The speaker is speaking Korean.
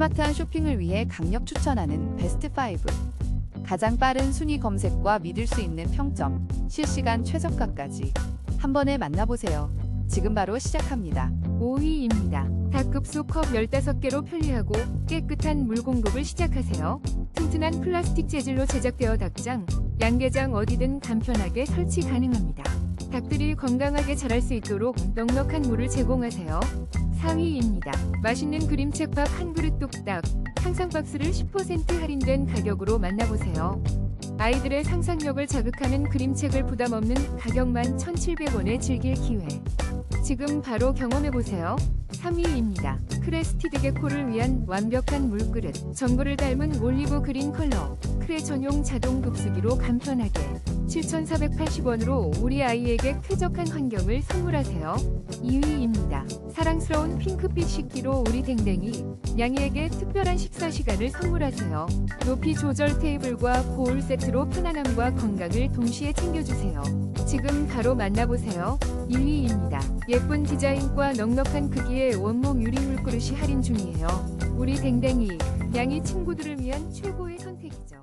스마트한 쇼핑을 위해 강력 추천하는 베스트 5. 가장 빠른 순위 검색과 믿을 수 있는 평점, 실시간 최저가까지 한 번에 만나보세요. 지금 바로 시작합니다. 5위입니다. 다급소 컵 15개로 편리하고 깨끗한 물 공급을 시작하세요. 튼튼한 플라스틱 재질로 제작되어 닭장, 양계장 어디든 간편하게 설치 가능합니다. 닭들이 건강하게 자랄 수 있도록 넉넉한 물을 제공하세요. 4위입니다. 맛있는 그림책밥 한 그릇 뚝딱, 상상박스를 10% 할인된 가격으로 만나보세요. 아이들의 상상력을 자극하는 그림책을 부담 없는 가격만 1,700원에 즐길 기회. 지금 바로 경험해보세요. 3위입니다. 크레스티드 게코를 위한 완벽한 물그릇. 정글을 닮은 올리브 그린 컬러. 크레 전용 자동 급수기로 간편하게. 7,480원으로 우리 아이에게 쾌적한 환경을 선물하세요. 2위입니다. 사랑스러운 핑크빛 식기로 우리 댕댕이. 양이에게 특별한 식사 시간을 선물하세요. 높이 조절 테이블과 보울 세트로 편안함과 건강을 동시에 챙겨주세요. 지금 바로 만나보세요. 2위입니다. 예쁜 디자인과 넉넉한 크기의 원목 유리 물그릇이 할인 중이에요. 우리 댕댕이, 양이 친구들을 위한 최고의 선택이죠.